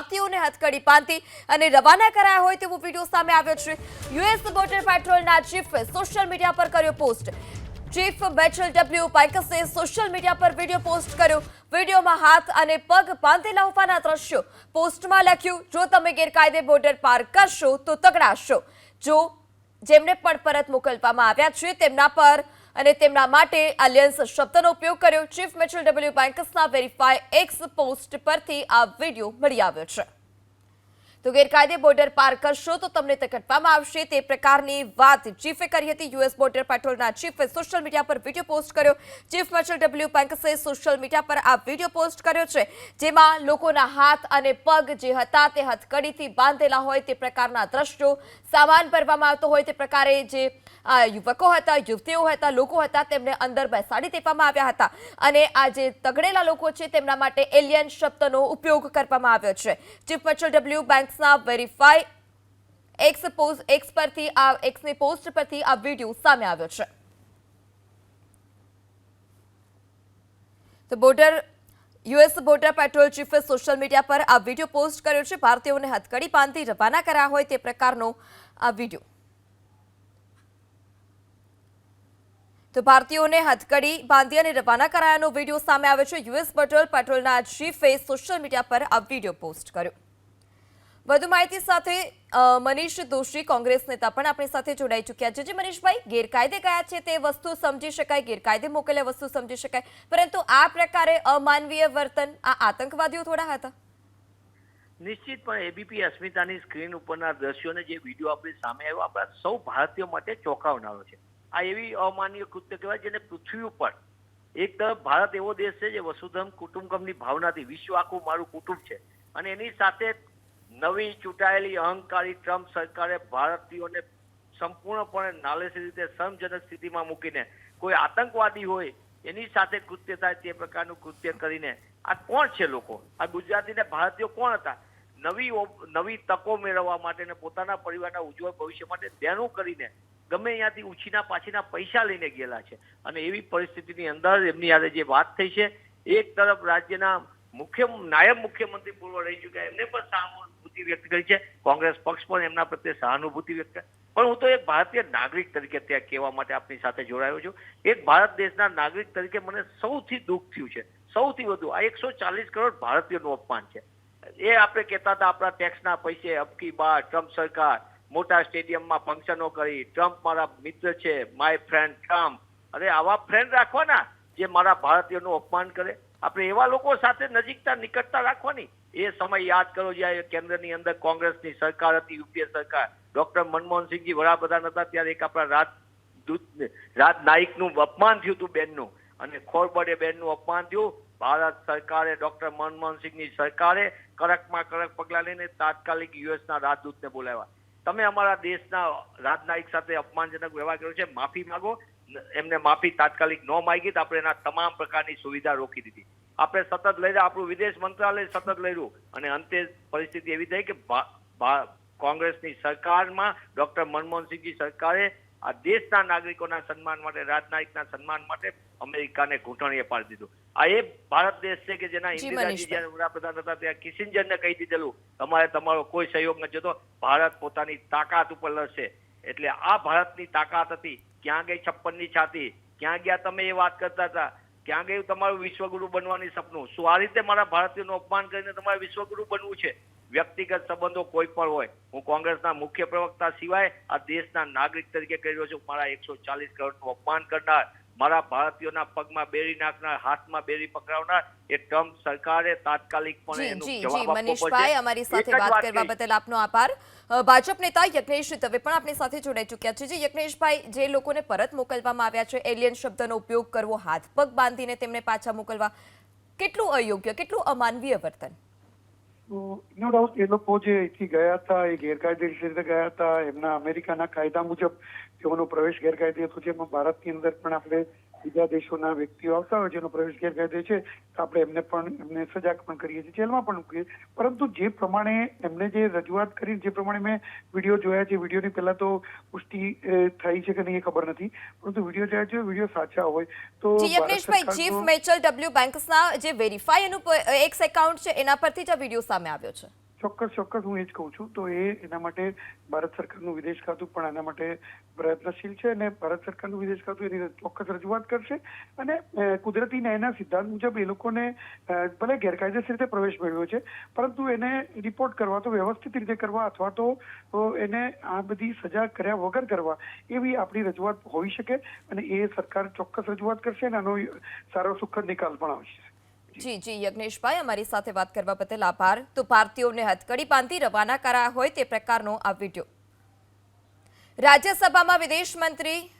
ભારતીયોને હથકડી બાંધી અને રવાના કરાયા હોય તેવો વીડિયો સામે આવ્યો છે. યુએસ બોર્ડર પેટ્રોલના ચીફે સોશિયલ મીડિયા પર કર્યો પોસ્ટ. ચીફ બેચલ ડબલ્યુ પાઇકસે સોશિયલ મીડિયા પર વીડિયો પોસ્ટ કર્યો. વિડીયોમાં હાથ અને પગ બાંધેલા હોવાના દ્રશ્યો પોસ્ટમાં લખ્યું, જો તમે ગેરકાયદે બોર્ડર પાર કરશો તો તગડાશો. જો જેમને પણ પરત મોકલવામાં આવ્યા છે તેમના પર અને તેમના માટે આલિયન્સ શબ્દનો ઉપયોગ કર્યો. ચીફ મેચલ ડબલ્યુ બેન્કસના વેરીફાય એક્સ પોસ્ટ પરથી આ વીડિયો મળી આવ્યો છે. તો ગેરકાયદે બોર્ડર પાર કરશો તો તમને તકટવામાં આવશે. તે પ્રકારની વાત ચીફે કરી હતી. યુએસ બોર્ડર પેટ્રોલના ચીફે સોશિયલ મીડિયા પર વીડિયો પોસ્ટ કર્યો. ચીફ માર્શલ ડબલ્યુ પેન્કસે સોશિયલ મીડિયા પર આ વીડિયો પોસ્ટ કર્યો છે. જેમાં લોકોના હાથ અને પગ જે હતા તે હથકડીથી બાંધેલા હોય તે પ્રકારના દ્રશ્યો સામાન ભરવામાં આવતો હોય તે પ્રકારે જે યુવકો હતા, યુવતીઓ હતા, લોકો હતા તેમને અંદર બેસાડી દેવામાં આવ્યા હતા. અને આ જે તગડેલા લોકો છે તેમના માટે એલિયન શબ્દનો ઉપયોગ કરવામાં આવ્યો છે. ચીફ માર્શલ ડબલ્યુ બેન્ક્સના વેરીફાઈ એક્સ પોસ્ટ એક્સ પરથી આ એક્સની પોસ્ટ પરથી આ વીડિયો સામે આવ્યો છે. તો બોર્ડર યુએસ બોર્ડર પેટ્રોલ ચીફે સોશિયલ મીડિયા પર આ વીડિયો પોસ્ટ કર્યો છે. ભારતીયોને હથકડી બાંધી રવાના કર્યા હોય તે પ્રકારનો આ વીડિયો તો ભારતીયોને હથકડી બાંધી અને રવાના કરાયાનો વીડિયો સામે આવ્યો છે. યુએસ બોર્ડર પેટ્રોલના ચીફે સોશિયલ મીડિયા પર આ વીડિયો પોસ્ટ કર્યો. વધુ માહિતી સાથે મનીષ દોશી કોંગ્રેસ નેતા પણ આપણી સાથે જોડાઈ ચૂક્યા છે. જે મનીષભાઈ, ગેરકાયદે કયા છે તે વસ્તુ સમજી શકાય, ગેરકાયદે મોકલે વસ્તુ સમજી શકાય. પરંતુ આ પ્રકારે અમાનવીય વર્તન, આ આતંકવાદીઓ થોડા હતા. નિશ્ચિતપણે એબીપી અસ્મિતાની સ્ક્રીન ઉપરના દ્રશ્યોને જે વીડિયો આપણી સામે આવ્યો, આપણા સૌ ભારતીયો માટે ચોંકાવનારો છે. આ એવી અમાનવીય કૃત્ય કહેવાય જેને પૃથ્વી ઉપર એક તરફ ભારત એવો દેશ છે જે વસુધમ કુટુંબકમની ભાવનાથી વિશ્વ આખું મારું કુટુંબ છે. અને એની સાથે નવી ચૂંટાયેલી અહંકારી ટ્રમ્પ સરકારે ભારતીયોને સંપૂર્ણપણે નાલેસી રીતે સમજનક સ્થિતિમાં મૂકીને કોઈ આતંકવાદી હોય એની સાથે કૃત્ય થાય તે પ્રકારનું કૃત્ય કરીને આ કોણ છે લોકો? આ ગુજરાતી ને ભારતીયો કોણ હતા? નવી નવી તકો મેળવવા માટે ને પોતાના પરિવારના ઉજ્જવળ ભવિષ્ય માટે દેણું કરીને ગમે ત્યાંથી ઉછીના પાછીના પૈસા લઈને ગયેલા છે. અને એવી પરિસ્થિતિની અંદર એમની આજે જે વાત થઈ છે, એક તરફ રાજ્યના મુખ્ય નાયબ મુખ્યમંત્રી પૂર્વ રહી ચુક્યા. એમને પણ સહાનુભૂતિ વ્યક્ત કરી છે. કોંગ્રેસ પક્ષ પણ એમના પ્રત્યે સહાનુભૂતિ વ્યક્ત કરી. પણ હું તો એક ભારતીય નાગરિક તરીકે ત્યાં કહેવા માટે આપની સાથે જોડાયો છું. એક ભારત દેશના નાગરિક તરીકે મને સૌથી દુઃખ થયું છે. સૌથી વધુ, આ એકસો ચાલીસ કરોડ ભારતીયોનું અપમાન છે. એ આપણે કહેતા હતા આપણા ટેક્સના પૈસે અબકી બાર ટ્રમ્પ સરકાર, મોટા સ્ટેડિયમમાં ફંક્શનો કરી, ટ્રમ્પ મારા મિત્ર છે માય ફ્રેન્ડ ટ્રમ્પ. અરે આવા ફ્રેન્ડ રાખવાના જે મારા ભારતીયોનું અપમાન કરે. આપણે એવા લોકો સાથે નજીકતા, નિકટતા રાખવાની. એ સમય યાદ કરો જ્યારે કેન્દ્રની અંદર કોંગ્રેસની સરકાર હતી, યુપીએ સરકાર. ડોક્ટર મનમોહનસિંહજી વડાપ્રધાન હતા ત્યારે એક આપણા રાજદૂત રાજનાયકનું અપમાન થયું હતું બેનનું. અને ખોરબડે બેનનું અપમાન થયું. ભારત સરકારે, ડોક્ટર મનમોહનસિંહની સરકારે કડકમાં કડક પગલાં લઈને તાત્કાલિક યુએસના રાજદૂતને બોલાવ્યા. તમે અમારા દેશના રાજનાયક સાથે અપમાનજનક વ્યવહાર કર્યો છે. માફી માંગો. એમને માફી તાત્કાલિક ન માંગી તો આપણે એના તમામ પ્રકારની સુવિધા રોકી દીધી. આપણે સતત લઈ આપણું વિદેશ મંત્રાલય સતત લઈ અને અંતે પરિસ્થિતિ એવી થઈ કે કોંગ્રેસની સરકારમાં ડોક્ટર મનમોહનસિંહજી સરકારે આ દેશના નાગરિકોના સન્માન માટે રાજનાયકના સન્માન માટે અમેરિકાને ઘૂંટણીએ પાડી દીધું. આ એ ભારત દેશ છે કે જેના ઇન્દિરાજી જયારે વડાપ્રધાન હતા ત્યાં કિસિંજરને કહી દીધેલું તમારે તમારો કોઈ સહયોગ નથી જોતો ભારત પોતાની તાકાત ઉપર લડશે. એટલે આ ભારતની તાકાત હતી. ક્યાં ગઈ છપ્પનની છાતી? ક્યાં ગયા તમે એ વાત કરતા હતા? ક્યાં ગયું તમારું વિશ્વગુરુ બનવાની સપનું? શું આ રીતે મારા ભારતીયનું અપમાન કરીને તમારે વિશ્વગુરુ બનવું છે? વ્યક્તિગત સંબંધો કોઈ પણ હોય. હું કોંગ્રેસના મુખ્ય પ્રવક્તા સિવાય આ દેશના નાગરિક તરીકે કહી રહ્યો છું. મારા એકસો ચાલીસ કરોડનું અપમાન કરનાર મારા ભારતીયોના પગમાં બેરી નાખનાર હાથમાં બેરી પકડાવનાર એ ટ્રમ્પ સરકારે તાત્કાલિક પણ એનો જવાબ આપવો મનીષભાઈ પડશે. અમારી સાથે વાત કરવા. બદલ આપનો આભાર ભાજપ નેતા યજ્ઞેશ દવે પણ આપણી સાથે જોડાઈ ચૂક્યા છે જે યજ્ઞેશભાઈ જે લોકોને પરત મોકલવામાં આવ્યા છે એલિયન શબ્દનો ઉપયોગ કરવો હાથ પગ બાંધીને તેમને પાછા મોકલવા કેટલું અયોગ્ય કેટલું અમાનવીય વર્તન નો ડાઉટ એ લોકો જે અહીંથી ગયા હતા, એ ગેરકાયદેસર રીતે ગયા હતા, એમના અમેરિકાના કાયદા મુજબ તેઓનો પ્રવેશ ગેરકાયદે હતો, જેમાં ભારતની અંદર પણ આપણે બીજા દેશોના વ્યક્તિઓ આવતા હોય જેનો પ્રવેશ ગેરકાયદે છે આપણે એમને પણ એમને સજા પણ કરીએ છીએ. જેલમાં પણ મૂકીએ પરંતુ જે પ્રમાણે એમને જે રજૂઆત કરી જે પ્રમાણે મેં વીડિયો જોયા છે વિડીયોની પહેલા તો પુષ્ટિ થઈ છે કે નહીં એ ખબર નથી. પરંતુ વીડિયો જોયા છે વીડિયો સાચા હોય તો યજ્ઞેશભાઈ ચીફ મેચલ ડબલ્યુ બેંક્સના જે વેરીફાઈ એનું એક્સ એકાઉન્ટ છે એના પરથી જ આ વીડિયો સામે આવ્યો છે. ચોક્કસ ચોક્કસ હું એ જ કહું છું. તો એ એના માટે ભારત સરકારનું વિદેશ ખાતું પણ એના માટે પ્રયત્નશીલ છે અને ભારત સરકારનું વિદેશ ખાતું એની ચોક્કસ રજૂઆત કરશે. અને કુદરતી ન્યાયના સિદ્ધાંત મુજબ એ લોકોને ભલે ગેરકાયદેસર રીતે પ્રવેશ મેળવ્યો છે, પરંતુ એને રિપોર્ટ કરવા તો વ્યવસ્થિત રીતે કરવા અથવા તો એને આ બધી સજા કર્યા વગર કરવા એવી આપણી રજૂઆત હોઈ શકે અને એ સરકાર ચોક્કસ રજૂઆત કરશે અને આનો સારો, સુખદ નિકાલ પણ આવશે. જી જી, યજ્ઞેશભાઈ, અમારી સાથે વાત કરવા બદલ આભાર. તો ભારતીયોને હથકડી બાંધી રવાના કરાયા હોય તે પ્રકારનો આ વીડિયો. રાજ્યસભામાં વિદેશ મંત્રી